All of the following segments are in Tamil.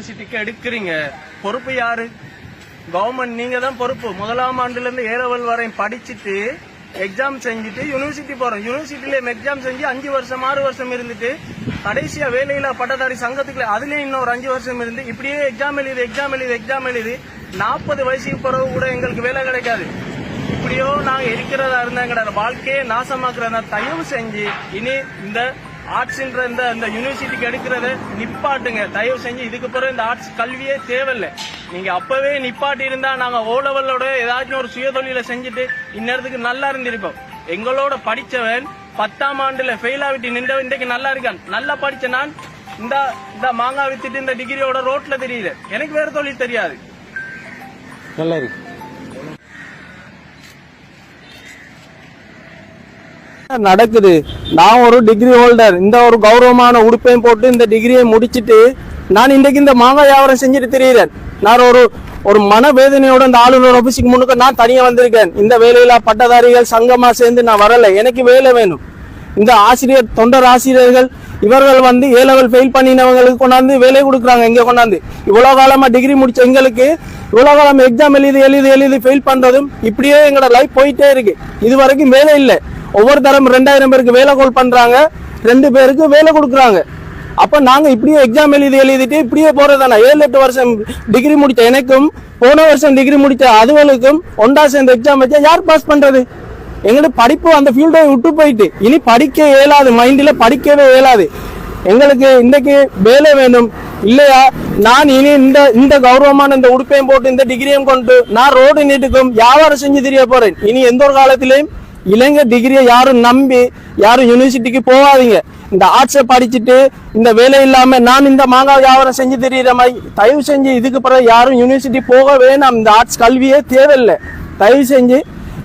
யூனிவர்சிட்டிக்கு எடுக்கிறீங்க. பொறுப்பு யாரு? கவர்மெண்ட் நீங்க தான் பொறுப்பு. முதலாம் ஆண்டுல இருந்து ஏலவல் வரையும் படிச்சுட்டு எக்ஸாம் செஞ்சுட்டு யூனிவர்சிட்டி போறோம். யூனிவர்சிட்டியில எக்ஸாம் செஞ்சு அஞ்சு வருஷம் ஆறு வருஷம் இருந்துட்டு கடைசியா வேலையில பட்டதாரி சங்கத்துக்குள்ள அதுலயும் இன்னொரு அஞ்சு வருஷம் இருந்து இப்படியே எக்ஸாம் எழுது எக்ஸாம் எழுது எக்ஸாம் எழுதி. நாற்பது வயசுக்கு பிறகு கூட எங்களுக்கு வேலை கிடைக்காது. இப்படியோ நாங்க இருக்கிறதா இருந்தா எங்களோட வாழ்க்கையை நாசமாக்குறதா தயவு செஞ்சு இனி இந்த ஆர்ட்ஸ்ன்ற இந்த இந்த யூனிவர்சிட்டிக்கு எடுக்கிறத நிப்பாட்டுங்க. தயவு செஞ்சு இதுக்கு பிறகு இந்த ஆர்ட்ஸ் கல்வியே தேவையில்லை. நீங்க அப்பவே நிப்பாட்டி இருந்தா நாங்க ஓ லெவலோட ஏதாச்சும் ஒரு சுயதொழில செஞ்சுட்டு இந்நேரத்துக்கு நல்லா இருந்திருப்போம். எங்களோட படிச்சவன் பத்தாம் ஆண்டுல ஃபெயில் ஆகிட்டு நின்றவன் இன்றைக்கு நல்லா இருக்கான். நல்லா படிச்ச நான் இந்த இந்த மாங்காய் வித்துட்டு இந்த டிகிரியோட ரோட்ல தெரியல. எனக்கு வேற தொழில் தெரியாது. நல்லா இருக்கு. நடக்குது? நான் ஒரு டிகிரி ஹோல்டர் இந்த ஒரு கௌரவமான உடுப்பையும் போட்டு இந்த டிகிரியை முடிச்சிட்டு நான் இன்றைக்கு இந்த மாங்காய் வியாபாரம் செஞ்சுட்டு தெரியுறேன். நான் ஒரு ஒரு மனவேதனையோட இந்த ஆளுநர் ஆபீஸுக்கு முன்னுக்கு நான் தனியாக வந்திருக்கேன். இந்த வேலையில பட்டதாரிகள் சங்கமா சேர்ந்து நான் வரல. எனக்கு வேலை வேணும். இந்த ஆசிரியர் தொண்டர் ஆசிரியர்கள் இவர்கள் வந்து ஏ லெவல் ஃபெயில் பண்ணினவங்களுக்கு கொண்டாந்து வேலை கொடுக்குறாங்க. இங்கே கொண்டாந்து. இவ்வளோ காலமா டிகிரி முடிச்ச எங்களுக்கு இவ்வளோ காலம் எக்ஸாம் எழுதி எழுதி எழுதி ஃபெயில் பண்ணுறதும் இப்படியே எங்களோட லைஃப் போயிட்டே இருக்கு. இது வரைக்கும் வேலை இல்லை. ஒவ்வொரு தரம் ரெண்டாயிரம் பேருக்கு வேலை கோல் பண்றாங்க. ரெண்டு பேருக்கு வேலை கொடுக்குறாங்க. அப்ப நாங்க இப்படியே எக்ஸாம் எழுதி எழுதிட்டு இப்படியே போறதானே ஏழு எட்டு வருஷம் டிகிரி முடித்த எனக்கும் போன வருஷம் டிகிரி முடித்த அதுகளுக்கும் ஒன்றா சேர்ந்து எக்ஸாம் வச்சா யார் பாஸ் பண்றது? எங்களுக்கு படிப்பு அந்த ஃபீல்டை விட்டு போயிட்டு. இனி படிக்க இயலாது மைண்டில் படிக்கவே இயலாது. எங்களுக்கு இன்னைக்கு வேலை வேணும். இல்லையா? நான் இனி இந்த இந்த கௌரவமான இந்த உடுப்பையும் போட்டு இந்த டிகிரியும் கொண்டு நான் ரோடு நீட்டுக்கும் வியாபாரம் செஞ்சு தெரிய போறேன். இனி எந்த ஒரு காலத்திலையும் இளைஞர் டிகிரியை யாரும் நம்பி யாரும் யூனிவர்சிட்டிக்கு போகாதீங்க. இந்த ஆர்ட்ஸை படிச்சுட்டு இந்த வேலை இல்லாமல் நான் இந்த மாங்காய் வியாபாரம் செஞ்சு தெரியுற மாதிரி தயவு செஞ்சு இதுக்கு பிறகு யாரும் யூனிவர்சிட்டி போக வேணாம். இந்த ஆர்ட்ஸ் கல்வியே தேவையில்லை. தயவு செஞ்சு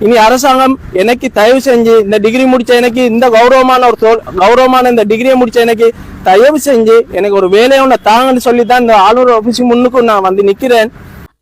இனி அரசாங்கம் எனக்கு தயவு செஞ்சு இந்த டிகிரி முடிச்ச எனக்கு இந்த கௌரவமான ஒரு கௌரவமான இந்த டிகிரியை முடிச்ச எனக்கு தயவு செஞ்சு எனக்கு ஒரு வேலையை ஒன்று தாங்கன்னு சொல்லி தான் இந்த ஆளுநர் ஆஃபீஸ் முன்னுக்கும் நான் வந்து நிற்கிறேன்